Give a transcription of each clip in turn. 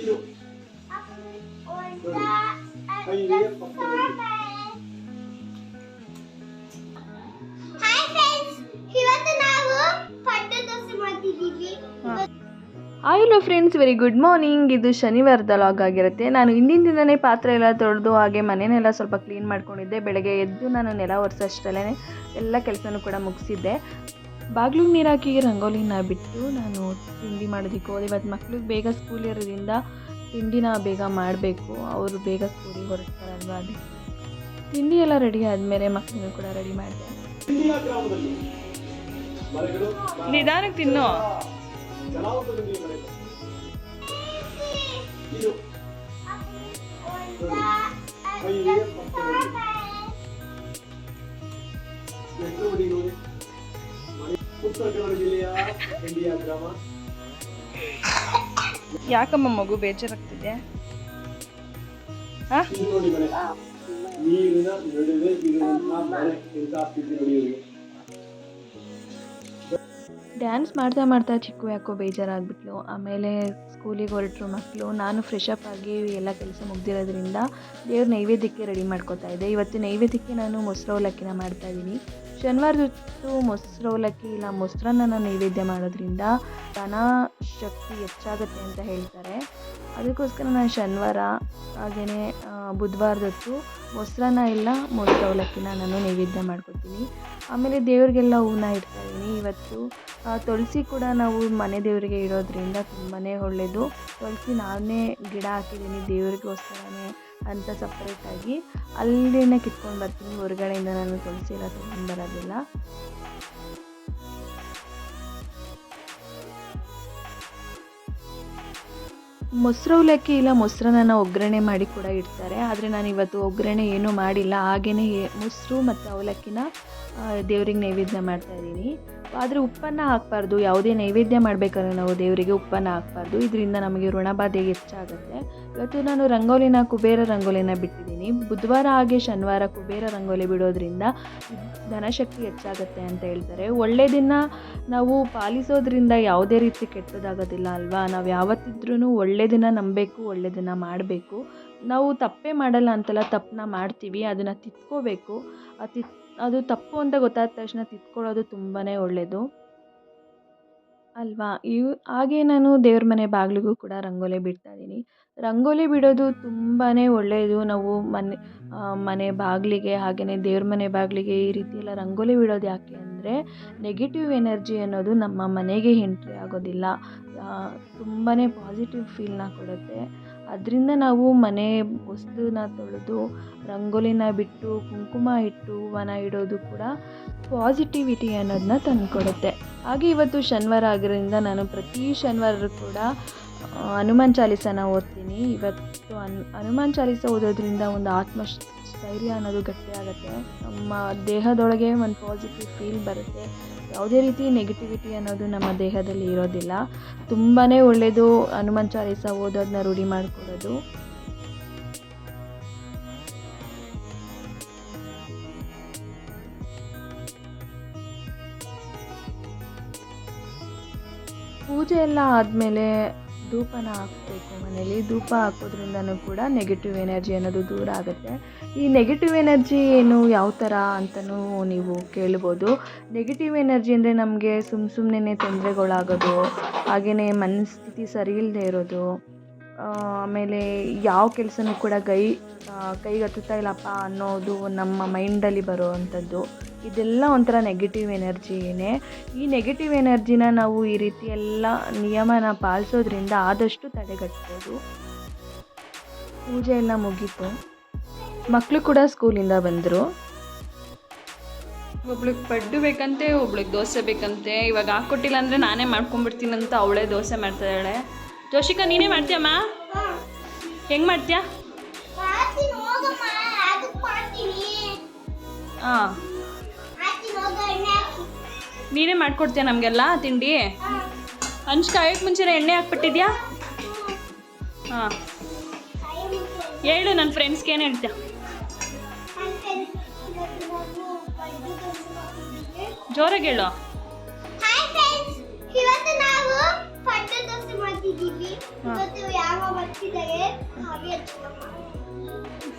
ಇದು hello friends very good morning ಇದು ಶನಿವಾರದ ಲಾಗ್ ಆಗಿರುತ್ತೆ. ನಾನು ಹಿಂದಿನ ದಿನನೇ ಪಾತ್ರೆ ಎಲ್ಲ ತೊಳೆದು ಹಾಗೆ ಮನೆಯನ್ನೆಲ್ಲ ಸ್ವಲ್ಪ ಕ್ಲೀನ್ ಮಾಡ್ಕೊಂಡಿದ್ದೆ. ಬೆಳಗ್ಗೆ ಎದ್ದು ನಾನು ನೆಲ ಒರೆಸೋ ಅಷ್ಟರಲ್ಲೇ ಎಲ್ಲ ಕೆಲಸನೂ ಕೂಡ ಮುಗಿಸಿದ್ದೆ. ಬಾಗಿಲಿಗೆ ನೀರು ಹಾಕಿ ರಂಗೋಲಿನ ಬಿಟ್ಟು ನಾನು ತಿಂಡಿ ಮಾಡೋದಕ್ಕೆ ಹೋದೆ. ಇವತ್ತು ಮಕ್ಳಿಗೆ ಬೇಗ ಸ್ಕೂಲ್ ಇರೋದ್ರಿಂದ ತಿಂಡಿನ ಬೇಗ ಮಾಡಬೇಕು. ಅವರು ಬೇಗ ಸ್ಕೂಲಿಗೆ ಹೊರಡ್ತಾರಲ್ವ? ಅದು. ತಿಂಡಿ ಎಲ್ಲ ರೆಡಿ ಆದಮೇಲೆ ಮಕ್ಕಳನ್ನು ಕೂಡ ರೆಡಿ ಮಾಡಿದೆ. ನಿಧಾನಕ್ಕೆ ತಿನ್ನು. ಉತ್ತರ ಕನ್ನಡ ಜಿಲ್ಲೆಯ ಇಂಡಿಯಾ ಗ್ರಾಮ. ಯಾಕಮ್ಮ ಮಗು ಬೇಜಾರಾಗ್ತಿದೆ? ನೋಡಿ ನೀರಿನ ನಡುವೆ ಇರುವಂತಹ ಮನೆ ಎಂತ ಸ್ಥಿತಿ ನೋಡಿ ಇವ್ರಿಗೆ. ಡ್ಯಾನ್ಸ್ ಮಾಡ್ತಾ ಮಾಡ್ತಾ ಚಿಕ್ಕು ಯಾಕೋ ಬೇಜಾರಾಗ್ಬಿಟ್ಲು. ಆಮೇಲೆ ಸ್ಕೂಲಿಗೆ ಹೊರಟರು ಮಕ್ಕಳು ನಾನು ಫ್ರೆಶ್ ಅಪ್ ಆಗಿ ಎಲ್ಲ ಕೆಲಸ ಮುಗ್ದಿರೋದ್ರಿಂದ ದೇವ್ರ ನೈವೇದ್ಯಕ್ಕೆ ರೆಡಿ ಮಾಡ್ಕೊತಾ ಇದ್ದೆ. ಇವತ್ತು ನೈವೇದ್ಯಕ್ಕೆ ನಾನು ಮೊಸರು ಅವಲಕ್ಕಿನ ಮಾಡ್ತಾ ಇದ್ದೀನಿ. ಶನಿವಾರದೊತ್ತು ಮೊಸರು ಅವಲಕ್ಕಿ ಇಲ್ಲ, ಮೊಸರನ್ನ ನೈವೇದ್ಯ ಮಾಡೋದ್ರಿಂದ ಧನ ಶಕ್ತಿ ಹೆಚ್ಚಾಗುತ್ತೆ ಅಂತ ಹೇಳ್ತಾರೆ. ಅದಕ್ಕೋಸ್ಕರ ನಾನು ಶನಿವಾರ ಹಾಗೆಯೇ ಬುಧವಾರದೊತ್ತು ಮೊಸರನ್ನ ಇಲ್ಲ ಮೊಸರು ಅವಲಕ್ಕಿನ ನಾನು ನೈವೇದ್ಯ ಮಾಡ್ಕೊತೀನಿ ಆಮೇಲೆ ದೇವ್ರಿಗೆಲ್ಲ ಹೂವನ್ನ ಇಡ್ತಾಯಿದ್ದೀನಿ ಇವತ್ತು ತುಳಸಿ ಕೂಡ ನಾವು ಮನೆ ದೇವರಿಗೆ ಇಡೋದ್ರಿಂದ ತುಂಬಾ ಒಳ್ಳೆಯದು ತುಳಸಿ ನಾನೇ ಗಿಡ ಹಾಕಿದ್ದೀನಿ ದೇವ್ರಿಗೋಸ್ಕರನೇ ಅಂತ ಸಪ್ರೇಟಾಗಿ ಅಲ್ಲಿನೇ ಕಿತ್ಕೊಂಡು ಬರ್ತೀನಿ. ಹೊರಗಡೆಯಿಂದ ನಾನು ತುಳಸಿ ಎಲ್ಲ ತಗೊಂಡು ಬರೋದಿಲ್ಲ. ಮೊಸರು ಅವಲಕ್ಕಿ ಇಲ್ಲ, ಮೊಸರನ್ನ ಒಗ್ಗರಣೆ ಮಾಡಿ ಕೂಡ ಇಡ್ತಾರೆ. ಆದರೆ ನಾನು ಇವತ್ತು ಒಗ್ಗರಣೆ ಏನೂ ಮಾಡಿಲ್ಲ. ಹಾಗೆಯೇ ಮೊಸರು ಮತ್ತು ಅವಲಕ್ಕಿನ ದೇವ್ರಿಗೆ ನೈವೇದ್ಯ ಮಾಡ್ತಾ ಇದ್ದೀನಿ. ಆದರೆ ಉಪ್ಪನ್ನು ಹಾಕಬಾರ್ದು, ಯಾವುದೇ ನೈವೇದ್ಯ ಮಾಡಬೇಕಾದ್ರೆ ನಾವು ದೇವರಿಗೆ ಉಪ್ಪನ್ನು ಹಾಕಬಾರ್ದು. ಇದರಿಂದ ನಮಗೆ ಋಣಬಾಧೆ ಹೆಚ್ಚಾಗುತ್ತೆ. ಇವತ್ತು ನಾನು ರಂಗೋಲಿನ, ಕುಬೇರ ರಂಗೋಲಿನ ಬಿಟ್ಟಿದ್ದೀನಿ. ಬುಧವಾರ ಹಾಗೆ ಶನಿವಾರ ಕುಬೇರ ರಂಗೋಲಿ ಬಿಡೋದ್ರಿಂದ ಧನಶಕ್ತಿ ಹೆಚ್ಚಾಗುತ್ತೆ ಅಂತ ಹೇಳ್ತಾರೆ. ಒಳ್ಳೆಯದನ್ನ ನಾವು ಪಾಲಿಸೋದ್ರಿಂದ ಯಾವುದೇ ರೀತಿ ಕೆಟ್ಟದಾಗೋದಿಲ್ಲ ಅಲ್ವಾ? ನಾವು ಯಾವತ್ತಿದ್ರೂ ಒಳ್ಳೆಯದನ್ನ ನಂಬಬೇಕು ಒಳ್ಳೆಯದನ್ನ ಮಾಡಬೇಕು. ನಾವು ತಪ್ಪೇ ಮಾಡಲ್ಲ ಅಂತಲ್ಲ, ತಪ್ಪನ್ನ ಮಾಡ್ತೀವಿ, ಅದನ್ನು ತಿದ್ಕೋಬೇಕು ಆ ತಿತ್, ಅದು ತಪ್ಪು ಅಂತ ಗೊತ್ತಾದ ತಕ್ಷಣ ತಿದ್ಕೊಳ್ಳೋದು ತುಂಬಾ ಒಳ್ಳೆಯದು ಅಲ್ವಾ? ಇವು ಹಾಗೆ ನಾನು ದೇವ್ರ ಮನೆ ಬಾಗಿಲಿಗೂ ಕೂಡ ರಂಗೋಲಿ ಬಿಡ್ತಾ ಇದ್ದೀನಿ. ರಂಗೋಲಿ ಬಿಡೋದು ತುಂಬಾ ಒಳ್ಳೆಯದು ನಾವು ಮನೆ ಮನೆ ಬಾಗಿಲಿಗೆ ಹಾಗೆಯೇ ದೇವ್ರ ಮನೆ ಬಾಗಿಲಿಗೆ ಈ ರೀತಿ ಎಲ್ಲ ರಂಗೋಲಿ ಬಿಡೋದು ಯಾಕೆ ಅಂದರೆ ನೆಗೆಟಿವ್ ಎನರ್ಜಿ ಅನ್ನೋದು ನಮ್ಮ ಮನೆಗೆ ಎಂಟ್ರಿ ಆಗೋದಿಲ್ಲ. ತುಂಬಾ ಪಾಸಿಟಿವ್ ಫೀಲ್ನ ಕೊಡುತ್ತೆ. ಅದರಿಂದ ನಾವು ಮನೆ ಹೊಸ್ಲನ್ನ ತೊಳೆದು, ರಂಗೋಲಿನ ಬಿಟ್ಟು, ಕುಂಕುಮ ಇಟ್ಟು ಹೂವನ ಇಡೋದು ಕೂಡ ಪಾಸಿಟಿವಿಟಿ ಅನ್ನೋದನ್ನ ತಂದುಕೊಡುತ್ತೆ. ಹಾಗೆ ಇವತ್ತು ಶನಿವಾರ ಆಗಿರೋದ್ರಿಂದ ನಾನು ಪ್ರತಿ ಶನಿವಾರ ಕೂಡ ಹನುಮಾನ್ ಚಾಲೀಸನ ಓದ್ತೀನಿ. ಇವತ್ತು ಹನ್, ಹನುಮಾನ್ ಚಾಲೀಸ ಓದೋದ್ರಿಂದ ಒಂದು ಆತ್ಮ ಸ್ಥೈರ್ಯ ಅನ್ನೋದು ಗಟ್ಟಿಯಾಗುತ್ತೆ ನಮ್ಮ ದೇಹದೊಳಗೆ ಒಂದು ಪಾಸಿಟಿವ್ ಫೀಲ್ ಬರುತ್ತೆ. ಯಾವುದೇ ರೀತಿ ನೆಗೆಟಿವಿಟಿ ಅನ್ನೋದು ನಮ್ಮ ದೇಹದಲ್ಲಿ ಇರೋದಿಲ್ಲ. ತುಂಬಾ ಒಳ್ಳೆಯದು ಹನುಮಾನ್ ಚಾಲೀಸ ಓದೋದನ್ನ ರೂಢಿ ಮಾಡಿಕೊಡೋದು. ಪೂಜೆ ಎಲ್ಲ ಆದಮೇಲೆ ಧೂಪನ ಹಾಕಬೇಕು ಮನೇಲಿ. ಧೂಪ ಹಾಕೋದ್ರಿಂದನೂ ಕೂಡ ನೆಗೆಟಿವ್ ಎನರ್ಜಿ ಅನ್ನೋದು ದೂರ ಆಗುತ್ತೆ. ಈ ನೆಗೆಟಿವ್ ಎನರ್ಜಿ ಏನು ಯಾವ ಥರ ಅಂತಲೂ ನೀವು ಕೇಳ್ಬೋದು. ನೆಗೆಟಿವ್ ಎನರ್ಜಿ ಅಂದರೆ ನಮಗೆ ಸುಮ್ಮ ಸುಮ್ಮನೆ ತೊಂದರೆಗಳಾಗೋದು ಹಾಗೆಯೇ ಮನಸ್ಥಿತಿ ಸರಿ ಇಲ್ಲದೆ ಇರೋದು ಆಮೇಲೆ ಯಾವ ಕೆಲಸನೂ ಕೂಡ ಕೈ ಕೈಗೆ ಹತ್ತುತ್ತಾ ಇಲ್ಲಪ್ಪ ಅನ್ನೋದು ನಮ್ಮ ಮೈಂಡಲ್ಲಿ ಬರುವಂಥದ್ದು. ಇದೆಲ್ಲ ಒಂಥರ ನೆಗೆಟಿವ್ ಎನರ್ಜಿನೇ ಈ ನೆಗೆಟಿವ್ ಎನರ್ಜಿನ ನಾವು ಈ ರೀತಿ ಎಲ್ಲ ನಿಯಮನ ಪಾಲಿಸೋದ್ರಿಂದ ಆದಷ್ಟು ತಡೆಗಟ್ಬೋದು. ಪೂಜೆ ಎಲ್ಲ ಮುಗೀತು. ಮಕ್ಕಳು ಕೂಡ ಸ್ಕೂಲಿಂದ ಬಂದರು. ಒಬ್ಳಿಗೆ ಪಡ್ಡು ಬೇಕಂತೆ, ಒಬ್ಳಿಗೆ ದೋಸೆ ಬೇಕಂತೆ. ಇವಾಗ ಹಾಕ್ಕೊಟ್ಟಿಲ್ಲ ಅಂದರೆ ನಾನೇ ಅಂತ ಅವಳೇ ದೋಸೆ ಮಾಡ್ತಾಳೆ ಜೋಶಿಕಾ, ನೀನೇ ಮಾಡ್ತೀಯಮ್ಮ? ಹೆಂಗೆ ಮಾಡ್ತೀಯಾ? ಹಾಂ ನೀನೇ ಮಾಡ್ಕೊಡ್ತೀಯ ನಮಗೆಲ್ಲ ತಿಂಡಿ? ಹಂಚ್ ಕಾಯೋಕ್ಕೆ ಮುಂಚೆನೇ ಎಣ್ಣೆ ಹಾಕ್ಬಿಟ್ಟಿದ್ಯಾ? ಹಾಂ. ಹೇಳು ನನ್ನ ಫ್ರೆಂಡ್ಸ್ಗೆ ಏನು ಹೇಳ್ತೀಯ? ಜೋರಾಗಿ ಹೇಳು.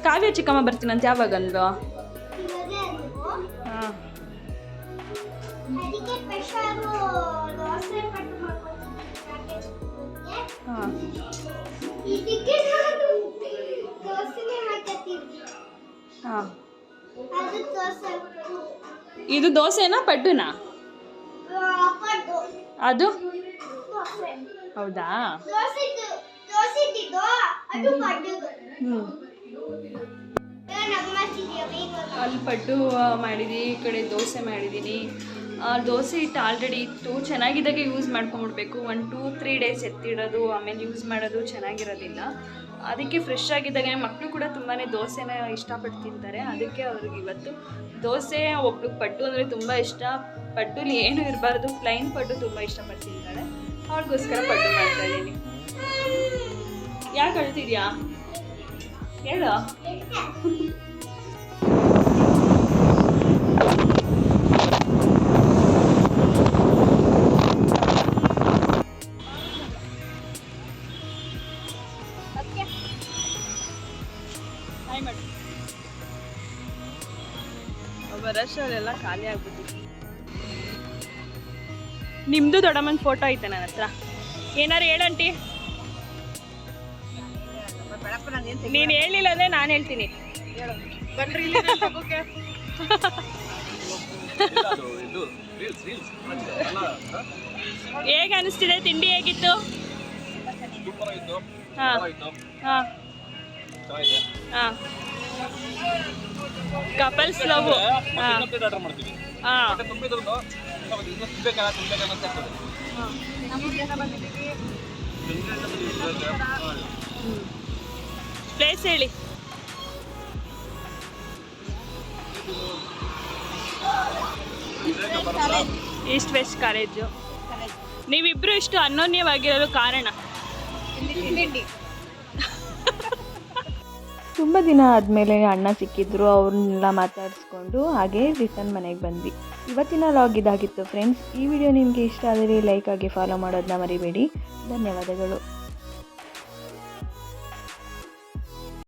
ಕಾವ್ಯ ಚಿಕ್ಕಮ್ಮ. ಬರ್ತೀನಂತ ಯಾವಾಗ ಅಂದ್ಲು. ಹಾಂ. ಹಾಂ. ಇದು ದೋಸೆನಾ ಪಡ್ಡುನಾ? ಅದು? ದೋಸೆ. ಹೌದಾ? ಅಲ್ಲಿ ಪಟ್ಟು ಮಾಡಿದ್ದೀನಿ ಈ ಕಡೆ ದೋಸೆ ಮಾಡಿದ್ದೀನಿ ದೋಸೆ ಹಿಟ್ಟು ಆಲ್ರೆಡಿ ಇತ್ತು. ಚೆನ್ನಾಗಿದ್ದಾಗೆ ಯೂಸ್ ಮಾಡ್ಕೊಂಬಿಡ್ಬೇಕು ಒನ್ ಟೂ ತ್ರೀ ಡೇಸ್ ಎತ್ತಿಡೋದು ಆಮೇಲೆ ಯೂಸ್ ಮಾಡೋದು ಚೆನ್ನಾಗಿರೋದಿಲ್ಲ. ಅದಕ್ಕೆ ಫ್ರೆಶ್ ಆಗಿದ್ದಾಗ ಮಕ್ಕಳು ಕೂಡ ತುಂಬಾ ದೋಸೆನ ಇಷ್ಟಪಟ್ಟು ತಿಂತಾರೆ. ಅದಕ್ಕೆ ಅವ್ರಿಗೆ ಇವತ್ತು ದೋಸೆ ಒಬ್ಳಿಗೆ ಪಟ್ಟು ಅಂದರೆ ತುಂಬ ಇಷ್ಟ. ಪಡ್ಡುಲಿ ಏನು ಇರಬಾರ್ದು. ಪ್ಲೈನ್ ಪಟ್ಟು ತುಂಬ ಇಷ್ಟಪಟ್ಟು ತಿಂತಾಳೆ ಅವ್ರಿಗೋಸ್ಕರ ಪಟ್ಟು ಮಾಡ್ತಾ ಇದ್ದೀನಿ. ಯಾಕೆ ಅಳ್ತಿದ್ಯಾ? ಹೇಳು. ಬರೋಷ್ಟರಲ್ಲೆಲ್ಲ ಖಾಲಿ ಆಗ್ಬಿಟ್ಟಿದೆ ನಿಮ್ಮದು ದೊಡ್ಡಮ್ಮನ ಫೋಟೋ ಐತೆ ನನ್ನ ಹತ್ರ. ಏನಾರು ಹೇಳಂಟಿ ನೀನು ಹೇಳಿಲ್ಲ ಅಂದ್ರೆ ನಾನು ಹೇಳ್ತೀನಿ. ಹೇಗೆ ಅನಿಸ್ತಿದೆ? ತಿಂಡಿ ಹೇಗಿತ್ತು? ಹಾಂ. ಹಾಂ. ಹಾಂ. ಕಪಲ್ಸ್ ಲವ್ ಹಾಂ. ಪ್ಲೇಸ್ ಹೇಳಿ. ಈಸ್ಟ್ ವೆಸ್ಟ್ ಕಾಲೇಜು ನೀವಿಬ್ರು ಇಷ್ಟು ಅನ್ಯೋನ್ಯವಾಗಿರಲು ಕಾರಣ? ತುಂಬ ದಿನ ಆದಮೇಲೆ ಅಣ್ಣ ಸಿಕ್ಕಿದ್ರು ಅವ್ರನ್ನೆಲ್ಲ ಮಾತಾಡಿಸ್ಕೊಂಡು ಹಾಗೆ ರಿಟರ್ನ್ ಮನೆಗೆ ಬಂದ್ವಿ. ಇವತ್ತಿನ ಲಾಗ್ ಇದಾಗಿತ್ತು ಫ್ರೆಂಡ್ಸ್ ಈ ವಿಡಿಯೋ ನಿಮಗೆ ಇಷ್ಟ ಆದರೆ ಲೈಕ್ ಆಗಿ ಫಾಲೋ ಮಾಡೋದನ್ನ ಮರಿಬೇಡಿ. ಧನ್ಯವಾದಗಳು.